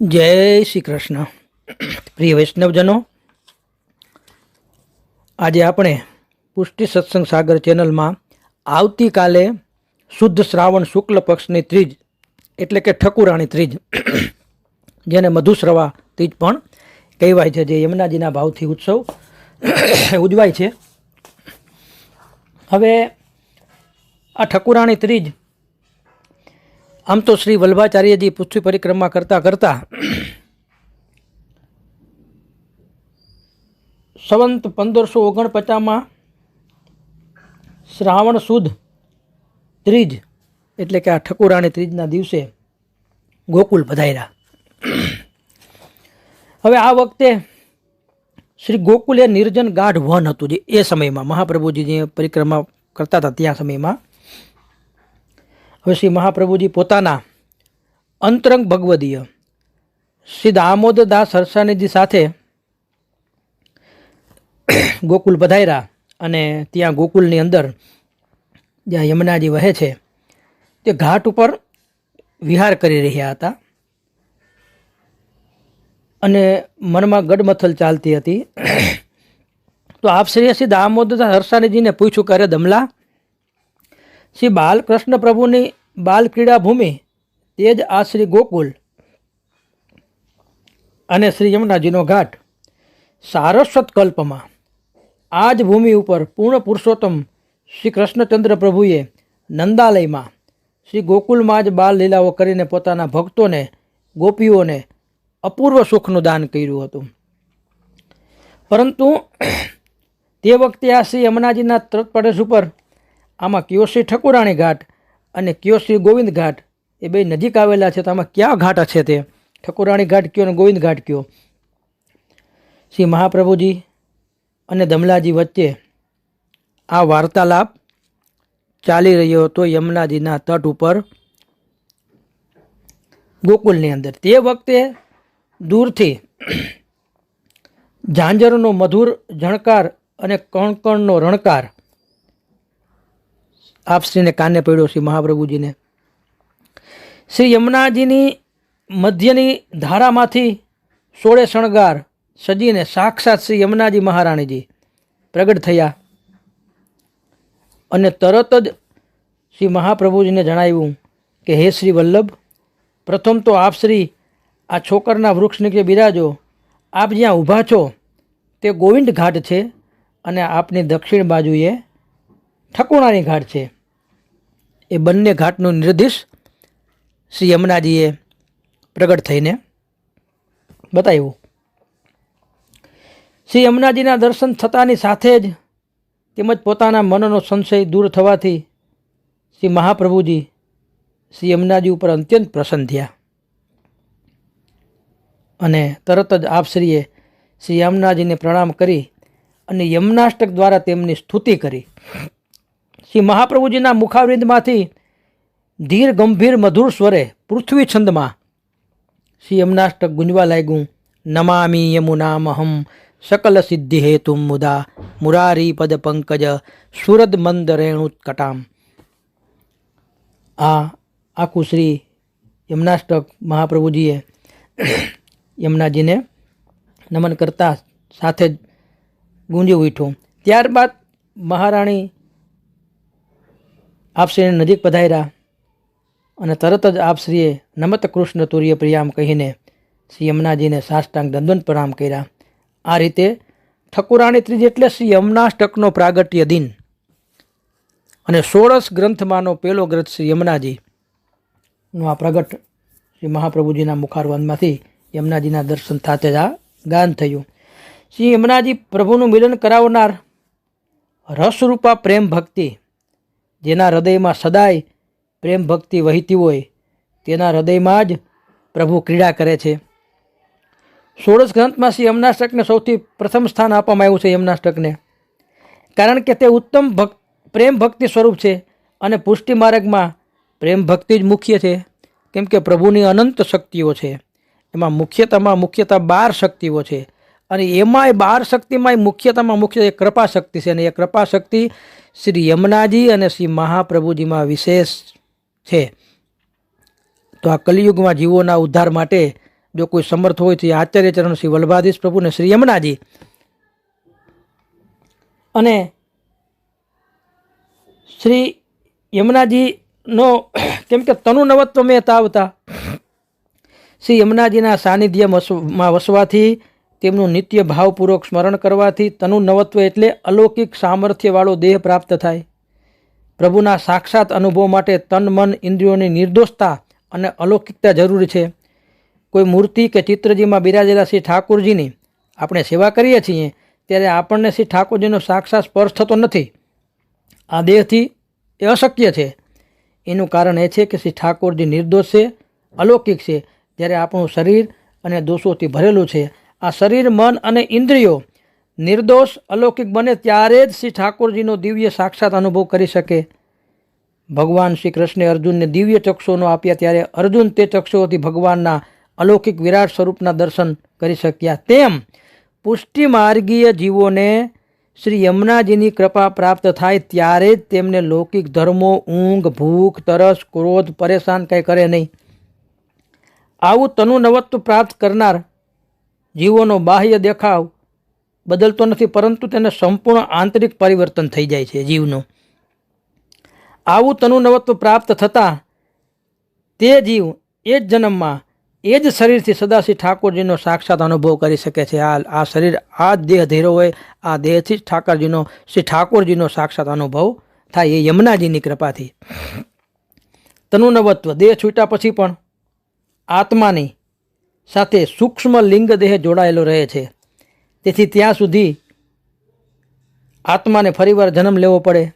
જય શ્રી કૃષ્ણ. પ્રિય વૈષ્ણવજનો, આજે આપણે પુષ્ટિ સત્સંગ સાગર ચેનલમાં આવતીકાલે શુદ્ધ શ્રાવણ શુક્લ પક્ષની ત્રીજ, એટલે કે ઠકુરાણી ત્રીજ, જેને મધુશ્રવા ત્રીજ પણ કહેવાય છે, જે યમુનાજીના ભાવથી ઉત્સવ ઉજવાય છે. હવે આ ઠકુરાણી ત્રીજ આમ તો શ્રી વલ્ભાચાર્યજી પૃથ્વી પરિક્રમા કરતા કરતા સંવંત પંદરસો ઓગણપચાસમાં શ્રાવણ સુદ ત્રીજ, એટલે કે આ ઠકુરાણી ત્રીજના દિવસે ગોકુલ પધાર્યા. હવે આ વખતે શ્રી ગોકુલ એ નિર્જન ગાઢ વન હતું જે એ સમયમાં મહાપ્રભુજી પરિક્રમા કરતા હતા ત્યાં સમયમાં. હવે શ્રી મહાપ્રભુજી પોતાના અંતરંગ ભગવદીય શ્રી દામોદરદાસ હરસાણીજી સાથે ગોકુલ પધાર્યા અને ત્યાં ગોકુલની અંદર જ્યાં યમુનાજી વહે છે, તે ઘાટ ઉપર વિહાર કરી રહ્યા હતા. અને મનમાં ગડમથલ ચાલતી હતી. તો આપ શ્રી શ્રી દામોદરદાસ હરસાણીજીને પૂછ્યું કે અરે દમલા શ્રી બાલકૃષ્ણ પ્રભુની બાલક્રીડા ભૂમિ તે જ આ શ્રી ગોકુલ અને શ્રી યમુનાજીનો ઘાટ. સારસ્વત કલ્પમાં આ જ ભૂમિ ઉપર પૂર્ણ પુરુષોત્તમ શ્રી કૃષ્ણચંદ્ર પ્રભુએ નંદાલયમાં શ્રી ગોકુલમાં જ બાલ લીલાઓ કરીને પોતાના ભક્તોને, ગોપીઓને અપૂર્વ સુખનું દાન કર્યું હતું. પરંતુ તે વખતે આ શ્રી યમુનાજીના તટપ્રદેશ ઉપર આમાં કયો શ્રી ઠકુરાણી ઘાટ અને કયો શ્રી ગોવિંદ ઘાટ એ બે નજીક આવેલા છે તો આમાં ક્યાં ઘાટ છે તે? ઠકુરાણી ઘાટ કયો અને ગોવિંદ ઘાટ કયો? શ્રી મહાપ્રભુજી અને દમલાજી વચ્ચે આ વાર્તાલાપ ચાલી રહ્યો હતો યમુનાજીના તટ ઉપર ગોકુલની અંદર. તે વખતે દૂરથી ઝાંઝરનો મધુર ઝણકાર અને કણકણનો રણકાર આપશ્રીને કાને પડ્યો શ્રી મહાપ્રભુજીને. શ્રી યમુનાજીની મધ્યની ધારામાંથી સોળે શણગાર સજીને સાક્ષાત શ્રી યમુનાજી મહારાણીજી પ્રગટ થયા. અને તરત જ શ્રી મહાપ્રભુજીને જણાવ્યું કે, હે શ્રી વલ્લભ, પ્રથમ તો આપ શ્રી આ છોકરના વૃક્ષ નીચે બિરાજો. આપ જ્યાં ઊભા છો, તે ગોવિંદ ઘાટ છે અને આપની દક્ષિણ બાજુએ ઠકુણાની ઘાટ છે. એ બંને ઘાટનું નિર્દેશ શ્રી યમુનાજીએ પ્રગટ થઈને બતાવ્યું. શ્રી યમુનાજીના દર્શન થતાની સાથે જ તેમજ પોતાના મનનો સંશય દૂર થવાથી શ્રી મહાપ્રભુજી શ્રી યમુનાજી ઉપર અત્યંત પ્રસન્ન થયા. અને તરત જ આપશ્રીએ શ્રી યમુનાજીને પ્રણામ કરી અને યમુનાષ્ટક દ્વારા તેમની સ્તુતિ કરી. શ્રી મહાપ્રભુજીના મુખાવૃંદમાંથી ધીર, ગંભીર, મધુર સ્વરે પૃથ્વી છંદમાં શ્રી યમનાષ્ટક ગુંજવા લાગ્યું. નમામી યમુનામહમ સકલ સિદ્ધિ હેતુ મુદા મુરારી પદ પંકજ સુરદ મંદ રેણુત્કટામ આ આખું શ્રી યમનાષ્ટક મહાપ્રભુજીએ યમુનાજીને નમન કરતા સાથે જ ગુંજી ઉઠ્યું. ત્યારબાદ મહારાણી આપશ્રીને નજીક પધાર્યા અને તરત જ આપશ્રીએ નમત કૃષ્ણ તુર્ય પ્રિયામ કહીને શ્રી યમુનાજીને સાષ્ટાંગ દંદન પ્રણામ કર્યા. આ રીતે ઠકુરાણી ત્રીજ એટલે શ્રી યમુનાષ્ટકનો પ્રાગટ્ય દિન અને સોળસ ગ્રંથમાંનો પહેલો ગ્રંથ શ્રી યમુનાજીનું આ પ્રગટ શ્રી મહાપ્રભુજીના મુખારવંદમાંથી યમુનાજીના દર્શન થાતે જ આ ગાન થયું. શ્રી યમુનાજી પ્રભુનું મિલન કરાવનાર રસરૂપા પ્રેમ ભક્તિ જેના હૃદયમાં સદાય પ્રેમ ભક્તિ વહેતી હોય, તેના હૃદયમાં જ પ્રભુ ક્રીડા કરે છે. ષોડશ ગ્રંથમાં શ્રી યમનાષ્ટકને સૌથી પ્રથમ સ્થાન આપવામાં આવ્યું છે યમનાષ્ટકને કારણ કે તે ઉત્તમ ભક્ત પ્રેમ ભક્તિ સ્વરૂપ છે અને પુષ્ટિ માર્ગમાં પ્રેમ ભક્તિ જ મુખ્ય છે. કેમ કે પ્રભુની અનંત શક્તિઓ છે. એમાં મુખ્યતામાં મુખ્યતા બાર શક્તિઓ છે. અને એમાંય બાર શક્તિમાંય મુખ્યતામાં મુખ્ય એક કૃપા શક્તિ છે અને એ કૃપા શક્તિ શ્રી યમુનાજી અને શ્રી મહાપ્રભુજીમાં વિશેષ છે. તો આ કલિયુગમાં જીવોના ઉદ્ધાર માટે જો કોઈ સમર્થ હોય તો આચાર્યચરણ શ્રી વલ્ભાધીશ પ્રભુ અને શ્રી યમુનાજી. અને શ્રી યમુનાજીનો કેમ કે તનુ નવત્વ મેં તાવતા. શ્રી યમુનાજીના સાનિધ્યમાં વસવાથી તેમનું નિત્ય ભાવપૂર્વક સ્મરણ કરવાથી તનુ નવત્વ એટલે અલૌકિક સામર્થ્યવાળો દેહ પ્રાપ્ત થાય. પ્રભુના સાક્ષાત અનુભવ માટે તન, મન, ઇન્દ્રિયોની નિર્દોષતા અને અલૌકિકતા જરૂરી છે. કોઈ મૂર્તિ કે ચિત્રજીમાં બિરાજેલા શ્રી ઠાકોરજીની આપણે સેવા કરીએ છીએ ત્યારે આપણને શ્રી ઠાકોરજીનો સાક્ષાત સ્પર્શ થતો નથી. આ દેહથી એ અશક્ય છે. એનું કારણ એ છે કે શ્રી ઠાકોરજી નિર્દોષ છે, અલૌકિક છે. જ્યારે આપણું શરીર અને દોષોથી ભરેલું છે આ શરીર, મન અને ઇન્દ્રિયો નિર્દોષ, અલૌકિક બને ત્યારે જ શ્રી ઠાકોરજીનો દિવ્ય સાક્ષાત અનુભવ કરી શકે. ભગવાન શ્રી કૃષ્ણે અર્જુનને દિવ્ય ચક્ષુઓનો આપ્યા ત્યારે અર્જુન તે ચક્ષુઓથી ભગવાનના અલૌકિક વિરાટ સ્વરૂપના દર્શન કરી શક્યા. તેમ પુષ્ટિ માર્ગીય જીવોને શ્રી યમુનાજીની કૃપા પ્રાપ્ત થાય ત્યારે જ તેમને લૌકિક ધર્મો, ઊંઘ, ભૂખ, તરસ, ક્રોધ, પરેશાન કંઈ કરે નહીં. આવું તનુ નવત્વ પ્રાપ્ત કરનાર જીવોનો બાહ્ય દેખાવ બદલતો નથી, પરંતુ તેને સંપૂર્ણ આંતરિક પરિવર્તન થઈ જાય છે જીવનું. આવું તનુ નવત્વ પ્રાપ્ત થતાં તે જીવ એ જ જન્મમાં એ જ શરીરથી સદાશિવ ઠાકોરજીનો સાક્ષાત અનુભવ કરી શકે છે. આ આ શરીર, આ જ દેહ ધીરો હોય, આ દેહથી જ ઠાકરજીનો શ્રી ઠાકોરજીનો સાક્ષાત અનુભવ થાય, એ યમુનાજીની કૃપાથી. તનુનવત્વ, દેહ છૂટ્યા પછી પણ આત્માની સાથે સૂક્ષ્મ લિંગ દેહ જોડાયેલો રહે છે. તેથી ત્યાં સુધી આત્માને ફરીવાર જન્મ લેવો પડે.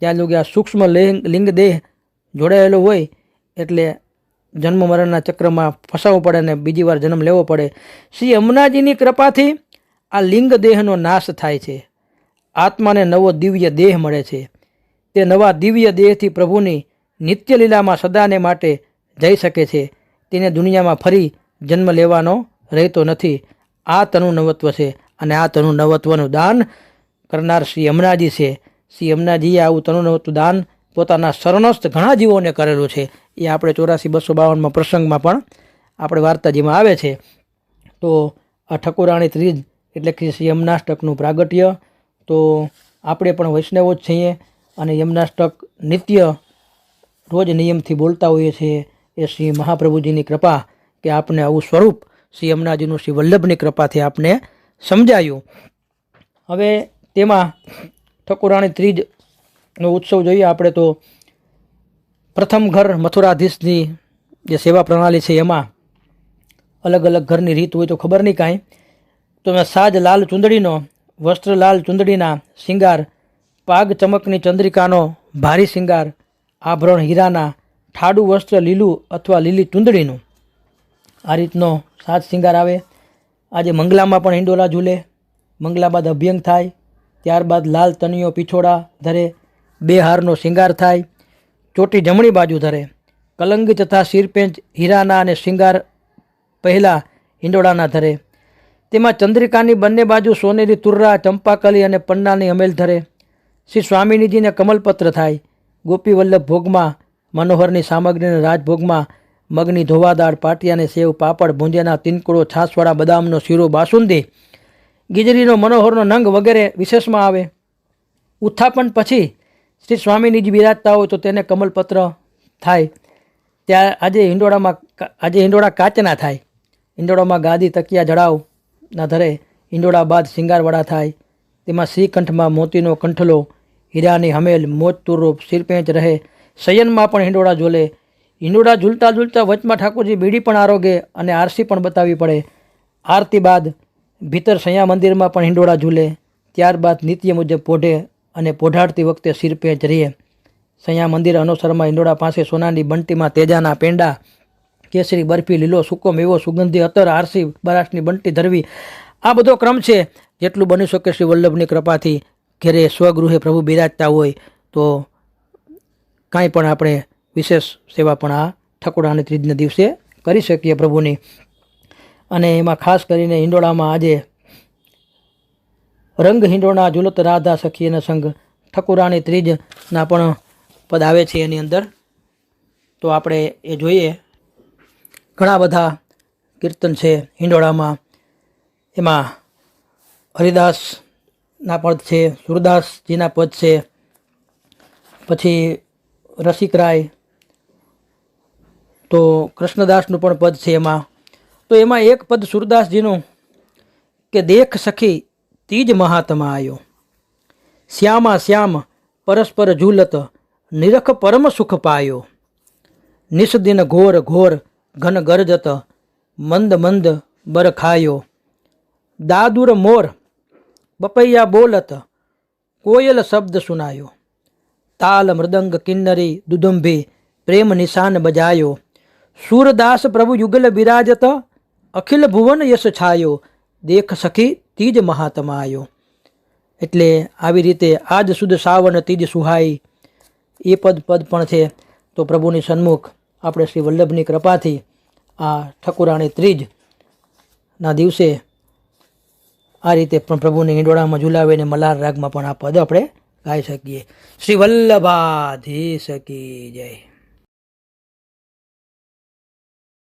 ત્યાં સુધી આ સૂક્ષ્મ લિંગ દેહ જોડાયેલો હોય, એટલે જન્મ મરણના ચક્રમાં ફસાવવું પડે અને બીજી વાર જન્મ લેવો પડે. શ્રી અમનાજીની કૃપાથી આ લિંગ દેહનો નાશ થાય છે. આત્માને નવો દિવ્ય દેહ મળે છે. તે નવા દિવ્ય દેહથી પ્રભુની નિત્ય લીલામાં સદાને માટે જઈ શકે છે. તેને દુનિયામાં ફરી જન્મ લેવાનો રહેતો નથી. આ તનુ નવત્વ છે અને આ તનુ નવત્વનું દાન કરનાર શ્રી યમનાજી છે. શ્રી યમુનાજીએ આવું તનુ નવત્વ દાન પોતાના શરણસ્થ ઘણા જીવોને કરેલું છે. એ આપણે ચોરાસી બસો બાવનમાં પ્રસંગમાં પણ આપણે વાર્તાજીમાં આવે છે. તો આ ઠકુરાણી ત્રીજ એટલે કે શ્રી યમનાષ્ટકનું પ્રાગટ્ય. તો આપણે પણ વૈષ્ણવો જ છીએ અને યમનાષ્ટક નિત્ય રોજ નિયમથી બોલતા હોઈએ છીએ. એ શ્રી મહાપ્રભુજીની કૃપા કે આપને આવું સ્વરૂપ શ્રી અમનાજીનું શ્રી વલ્લભની કૃપાથી આપને સમજાયું. હવે તેમાં ઠકુરાણી ત્રીજનો ઉત્સવ જોઈએ. આપણે તો પ્રથમ ઘર મથુરાધીશની જે સેવા પ્રણાલી છે એમાં અલગ અલગ ઘરની રીત હોય તો ખબર નહીં કાંઈ. તો મેં સાજ લાલ ચુંદડીનો, વસ્ત્ર લાલ ચુંદડીના શિંગાર, પાગ ચમકની ચંદ્રિકાનો ભારી શિંગાર, આભરણ હીરાના, ઠાડું વસ્ત્ર લીલું અથવા લીલી ચુંદડીનું. આ રીતનો સાત શિંગાર આવે. આજે મંગલામાં પણ હિંડોળા ઝૂલે. મંગલા બાદ અભ્યંગ થાય. ત્યારબાદ લાલ તનિયો પીછોડા ધરે. બે હારનો શિંગાર થાય. ચોટી જમણી બાજુ ધરે. કલંગી તથા શિરપેંચ, હીરાના અને શિંગાર પહેલાં હિંડોળાના ધરે. તેમાં ચંદ્રિકાની બંને બાજુ સોનેરી તુર્રા, ચંપાકલી અને પન્નાની અમેલ ધરે. શ્રી સ્વામિનીજીને કમલપત્ર થાય. ગોપી વલ્લભ ભોગમાં, મનોહરની સામગ્રીને રાજભોગમાં મગની ધોવાદાળ પાટિયાને સેવ પાપડ ભૂંજિયાના તિનકુડો છાસવાળા બદામનો શીરો, બાસુંદી, ગીજરીનો મનોહરનો નંગ વગેરે વિશેષમાં આવે. ઉત્થાપન પછી શ્રી સ્વામીની જ બિરાજતા હોય તો તેને કમલપત્ર થાય. ત્યાં આજે હિંડોળામાં આજે હિંડોળા કાચના થાય. હિંડોળામાં ગાદી, તકિયા જડાવ ના ધરે હિંડોળા બાદ શિંગારવાળા થાય. તેમાં શ્રીકંઠમાં મોતીનો કંઠલો, હીરાની હમેલ મોજતુરૂપ શિરપેંચ રહે. શયનમાં પણ હિંડોળા ઝૂલે. હિંડોળા ઝૂલતા ઝૂલતા વચમાં ઠાકોરજી બીડી પણ આરોગે અને આરસી પણ બતાવવી પડે. આરતી બાદ ભીતર સૈયા મંદિરમાં પણ હિંડોળા ઝૂલે. ત્યારબાદ નિત્ય મુજબ પોઢે અને પોઢાડતી વખતે શિરપેંચ રહીએ. સૈયા મંદિર અનુસરમાં ઈંડોળા પાસે સોનાની બંટીમાં તેજાના પેંડા, કેસરી, બરફી, લીલો સૂકો મેવો સુગંધી અતર આરસી બરાસની બંટી ધરવી. આ બધો ક્રમ છે જેટલું બની શકે શ્રી વલ્લભની કૃપાથી. ઘેરે સ્વગૃહે પ્રભુ બિરાજતા હોય તો કાંઈ પણ આપણે વિશેષ સેવા પણ આ ઠકોડાની ત્રીજના દિવસે કરી શકીએ પ્રભુની. અને એમાં ખાસ કરીને હિંડોળામાં આજે રંગ હિંડોળા ઝુલત રાધા સખી અને સંઘ ઠકુરાણી ત્રીજના પણ પદ આવે છે એની અંદર. તો આપણે એ જોઈએ. ઘણા બધા કીર્તન છે હિંડોળામાં. એમાં હરિદાસના પદ છે, સુરદાસજીના પદ છે, પછી રસિકરાય તો કૃષ્ણદાસનું પણ પદ છે એમાં. તો એમાં એક પદ સુરદાસજીનું કે દેખ સખી તીજ મહાત્મા આવ્યો શ્યામા શ્યામ પરસ્પર ઝૂલત નિરખ પરમ સુખ પાયો. નિષદિન ઘોર ઘોર ઘન ગરજત મંદ મંદ બર ખાયો. દાદુર મોર બપૈયા બોલત કોયલ શબ્દ સુનાયો. તાલ મૃદંગ કિન્નરી દુદુંભી પ્રેમ નિશાન બજાયો. સૂરદાસ પ્રભુ યુગલ બિરાજત, અખિલ ભુવન યશ છાયો, દેખ સખી તીજ મહાત્મા આયો એટલે આવી રીતે આજ સુદ સાવન તીજ સુહાઈ, એ પદ પદ પણ છે. તો પ્રભુની સન્મુખ આપણે શ્રી વલ્લભની કૃપાથી આ ઠકુરાણી ત્રીજના દિવસે આ રીતે પણ પ્રભુને હિંડોળામાં ઝુલાવીને મલાર રાગમાં પણ આ પદ આપણે ગાઈ શકીએ. શ્રી વલ્લભાધી કી જય.